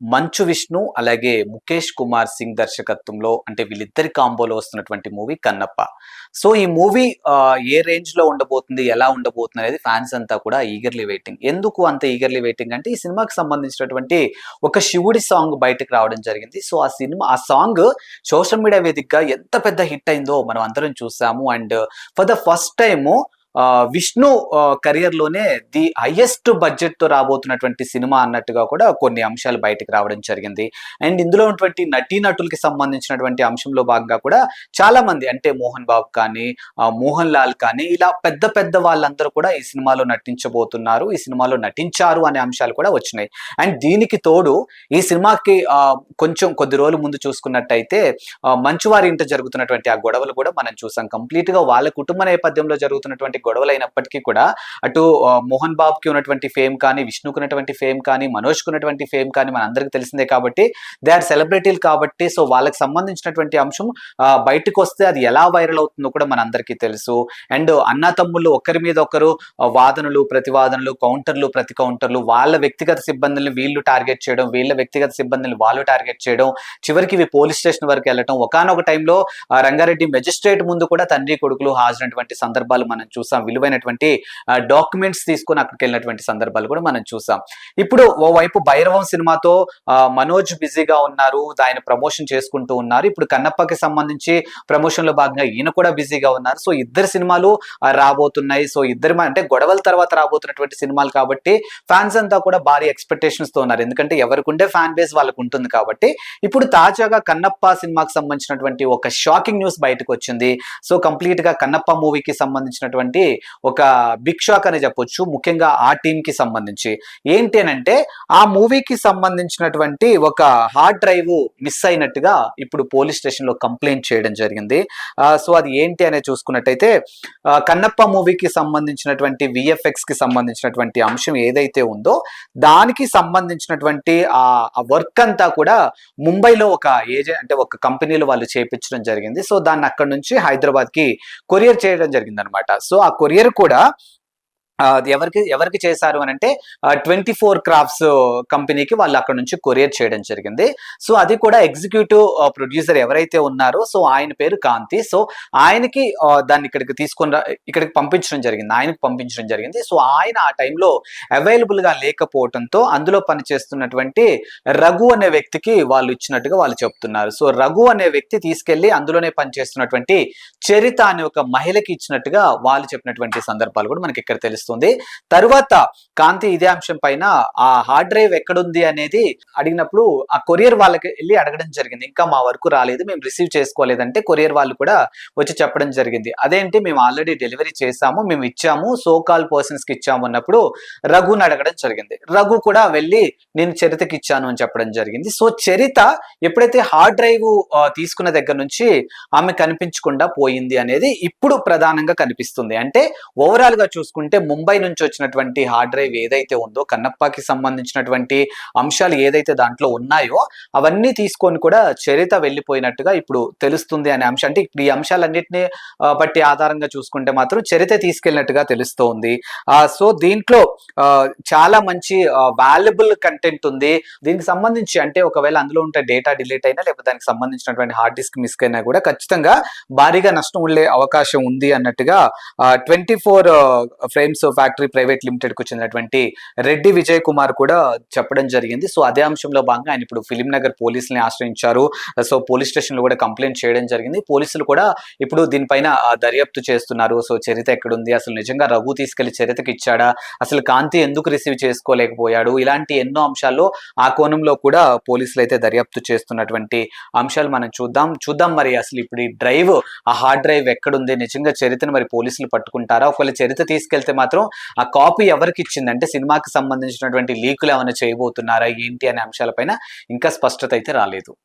మంచు విష్ణు అలాగే ముఖేష్ కుమార్ సింగ్ దర్శకత్వంలో అంటే వీళ్ళిద్దరి కాంబోలో వస్తున్నటువంటి మూవీ కన్నప్ప. సో ఈ మూవీ ఏ రేంజ్లో ఉండబోతుంది ఎలా ఉండబోతుంది అనేది ఫ్యాన్స్ అంతా కూడా ఈగర్లీ వెయిటింగ్. ఎందుకు అంత ఈగర్లీ వెయిటింగ్ అంటే ఈ సినిమాకి సంబంధించినటువంటి ఒక శివుడి సాంగ్ బయటకు రావడం జరిగింది. సో ఆ సినిమా ఆ సాంగ్ సోషల్ మీడియా వేదికగా ఎంత పెద్ద హిట్ అయిందో మనం అందరం చూసాము. And for the first time Vishnu కెరియర్లోనే the highest బడ్జెట్తో రాబోతున్నటువంటి సినిమా అన్నట్టుగా కూడా కొన్ని అంశాలు బయటకు రావడం జరిగింది. అండ్ ఇందులో ఉన్నటువంటి నటీనటులకి సంబంధించినటువంటి అంశంలో భాగంగా కూడా చాలా మంది అంటే మోహన్ బాబు కానీ మోహన్ లాల్ కానీ ఇలా పెద్ద పెద్ద వాళ్ళందరూ కూడా ఈ సినిమాలో నటించబోతున్నారు ఈ సినిమాలో నటించారు అనే అంశాలు కూడా వచ్చినాయి. అండ్ దీనికి తోడు ఈ సినిమాకి కొంచెం కొద్ది రోజుల ముందు చూసుకున్నట్టయితే ఆ, మంచువారి ఇంట జరుగుతున్నటువంటి ఆ గొడవలు కూడా మనం చూసాం. కంప్లీట్గా వాళ్ళ కుటుంబ నేపథ్యంలో జరుగుతున్నటువంటి గొడవలు అయినప్పటికీ కూడా అటు మోహన్ మోహన్ బాబుకి ఉన్నటువంటి ఫేమ్ కానీ విష్ణుకు ఉన్నటువంటి ఫేమ్ కానీ మనోజ్కి ఉన్నటువంటి ఫేమ్ కానీ మన అందరికి తెలిసిందే కాబట్టి దే ఆర్ సెలబ్రిటీలు కాబట్టి సో వాళ్ళకి సంబంధించినటువంటి అంశం బయటకు వస్తే అది ఎలా వైరల్ అవుతుందో కూడా మన అందరికీ తెలుసు. అండ్ అన్న తమ్ముళ్ళు ఒకరి మీద ఒకరు వాదనలు ప్రతివాదనలు కౌంటర్లు ప్రతి కౌంటర్లు వాళ్ళ వ్యక్తిగత సిబ్బందుల్ని వీళ్ళు టార్గెట్ చేయడం వీళ్ళ వ్యక్తిగత సిబ్బందిని వాళ్ళు టార్గెట్ చేయడం చివరికి ఇవి పోలీస్ స్టేషన్ వరకు వెళ్ళటం. ఒకనొక టైంలో రంగారెడ్డి మెజిస్ట్రేట్ ముందు కూడా తండ్రి కొడుకులు హాజరైనటువంటి సందర్భాలు మనం చూసాం. విలువైనటువంటి డాక్యుమెంట్స్ తీసుకొని అక్కడికి వెళ్ళినటువంటి సందర్భాలు కూడా మనం చూసాం. ఇప్పుడు ఓవైపు భైరవం సినిమాతో మనోజ్ బిజీగా ఉన్నారు. ఆయన ప్రమోషన్ చేసుకుంటూ ఉన్నారు. ఇప్పుడు కన్నప్పకి సంబంధించి ప్రమోషన్లో భాగంగా ఈయన కూడా బిజీగా ఉన్నారు. సో ఇద్దరు సినిమాలు రాబోతున్నాయి. సో ఇద్దరు అంటే గొడవల తర్వాత రాబోతున్నటువంటి సినిమాలు కాబట్టి ఫ్యాన్స్ అంతా కూడా భారీ ఎక్స్పెక్టేషన్స్తో ఉన్నారు. ఎందుకంటే ఎవరికి ఫ్యాన్ బేస్ వాళ్ళకు ఉంటుంది కాబట్టి. ఇప్పుడు తాజాగా కన్నప్ప సినిమాకి సంబంధించినటువంటి ఒక షాకింగ్ న్యూస్ బయటకు వచ్చింది. సో కంప్లీట్గా కన్నప్ప మూవీకి సంబంధించినటువంటి ఒక బిగ్ షాక్ అని చెప్పొచ్చు ముఖ్యంగా ఆ టీంకి కి సంబంధించి. ఏంటి అని అంటే ఆ మూవీకి సంబంధించినటువంటి ఒక హార్డ్ డ్రైవ్ మిస్ అయినట్టుగా ఇప్పుడు పోలీస్ స్టేషన్లో కంప్లైంట్ చేయడం జరిగింది. సో అది ఏంటి అనేది చూసుకున్నట్టయితే కన్నప్ప మూవీకి సంబంధించినటువంటి విఎఫ్ఎక్స్కి సంబంధించినటువంటి అంశం ఏదైతే ఉందో దానికి సంబంధించినటువంటి ఆ వర్క్ అంతా కూడా ముంబైలో ఒక ఏజెంట్ అంటే ఒక కంపెనీలో వాళ్ళు చేపించడం జరిగింది. సో దాన్ని అక్కడ నుంచి హైదరాబాద్కి కొరియర్ చేయడం జరిగింది అనమాట సో ఆ కొరియర్ కూడా ఎవరికి ఎవరికి చేశారు అని అంటే ట్వంటీ ఫోర్ క్రాఫ్ట్స్ కంపెనీకి వాళ్ళు అక్కడ నుంచి కొరియర్ చేయడం జరిగింది. సో అది కూడా ఎగ్జిక్యూటివ్ ప్రొడ్యూసర్ ఎవరైతే ఉన్నారో సో ఆయన పేరు కాంతి. సో ఆయనకి దాన్ని ఇక్కడికి తీసుకుని ఇక్కడికి పంపించడం జరిగింది. ఆయనకి పంపించడం జరిగింది. సో ఆయన ఆ టైంలో అవైలబుల్గా లేకపోవడంతో అందులో పనిచేస్తున్నటువంటి రఘు అనే వ్యక్తికి వాళ్ళు ఇచ్చినట్టుగా వాళ్ళు చెప్తున్నారు. సో రఘు అనే వ్యక్తి తీసుకెళ్ళి అందులోనే పనిచేస్తున్నటువంటి చరిత అనే ఒక మహిళకి ఇచ్చినట్టుగా వాళ్ళు చెప్పినటువంటి సందర్భాలు కూడా మనకి ఇక్కడ తెలుసు తెలుస్తుంది తరువాత కాంతి ఇదే అంశం పైన ఆ హార్డ్ డ్రైవ్ ఎక్కడుంది అనేది అడిగినప్పుడు ఆ కొరియర్ వాళ్ళకి వెళ్ళి అడగడం జరిగింది. ఇంకా మా వరకు రాలేదు. మేము రిసీవ్ చేసుకోలేదంటే కొరియర్ వాళ్ళు కూడా వచ్చి చెప్పడం జరిగింది. అదేంటి? మేము ఆల్రెడీ డెలివరీ చేసాము మేము ఇచ్చాము. సో కాల్ పర్సన్స్కి ఇచ్చాము అన్నప్పుడు రఘుని అడగడం జరిగింది. రఘు కూడా వెళ్ళి నేను చరితకి ఇచ్చాను అని చెప్పడం జరిగింది. సో చరిత ఎప్పుడైతే హార్డ్ డ్రైవ్ తీసుకున్న దగ్గర నుంచి ఆమె కనిపించకుండా పోయింది అనేది ఇప్పుడు ప్రధానంగా కనిపిస్తుంది. అంటే ఓవరాల్గా చూసుకుంటే ముంబై నుంచి వచ్చినటువంటి హార్డ్ డ్రైవ్ ఏదైతే ఉందో కన్నప్పకి సంబంధించినటువంటి అంశాలు ఏదైతే దాంట్లో ఉన్నాయో అవన్నీ తీసుకొని కూడా చరిత వెళ్ళిపోయినట్టుగా ఇప్పుడు తెలుస్తుంది అనే అంశం. అంటే ఈ అంశాలన్నింటినీ బట్టి ఆధారంగా చూసుకుంటే మాత్రం చరిత తీసుకెళ్ళినట్టుగా తెలుస్తోంది. ఆ, సో దీంట్లో చాలా మంచి వాల్యుబుల్ కంటెంట్ ఉంది. దీనికి సంబంధించి అంటే ఒకవేళ అందులో ఉంటే డేటా డిలీట్ అయినా లేకపోతే దానికి సంబంధించినటువంటి హార్డ్ డిస్క్ మిస్ అయినా కూడా ఖచ్చితంగా భారీగా నష్టం ఉండే అవకాశం ఉంది అన్నట్టుగా twenty four frames factory private లిమిటెడ్కు చెందినటువంటి రెడ్డి విజయ్ కుమార్ కూడా చెప్పడం జరిగింది. సో అదే అంశంలో భాగంగా ఆయన ఇప్పుడు ఫిలిం నగర్ పోలీసుల్ని ఆశ్రయించారు. సో పోలీస్ స్టేషన్లో కూడా కంప్లైంట్ చేయడం జరిగింది. పోలీసులు కూడా ఇప్పుడు దీనిపైన దర్యాప్తు చేస్తున్నారు. సో చరిత ఎక్కడుంది? అసలు నిజంగా రఘు తీసుకెళ్ళి చరితకి ఇచ్చాడా? అసలు కాంతి ఎందుకు రిసీవ్ చేసుకోలేకపోయాడు? ఇలాంటి ఎన్నో అంశాల్లో ఆ కోణంలో కూడా పోలీసులు అయితే దర్యాప్తు చేస్తున్నటువంటి అంశాలు మనం చూద్దాం. చూద్దాం మరి అసలు ఇప్పుడు ఈ డ్రైవ్ ఆ హార్డ్ డ్రైవ్ ఎక్కడుంది? నిజంగా చరిత్రను మరి పోలీసులు పట్టుకుంటారా? ఒకవేళ చరిత్ర తీసుకెళ్తే మాత్రం ఆ కాపీ ఎవరికి ఇచ్చిందంటే సినిమాకి సంబంధించినటువంటి లీకులు ఏమైనా చేయబోతున్నారా ఏంటి అనే అంశాలపైన ఇంకా స్పష్టత అయితే రాలేదు.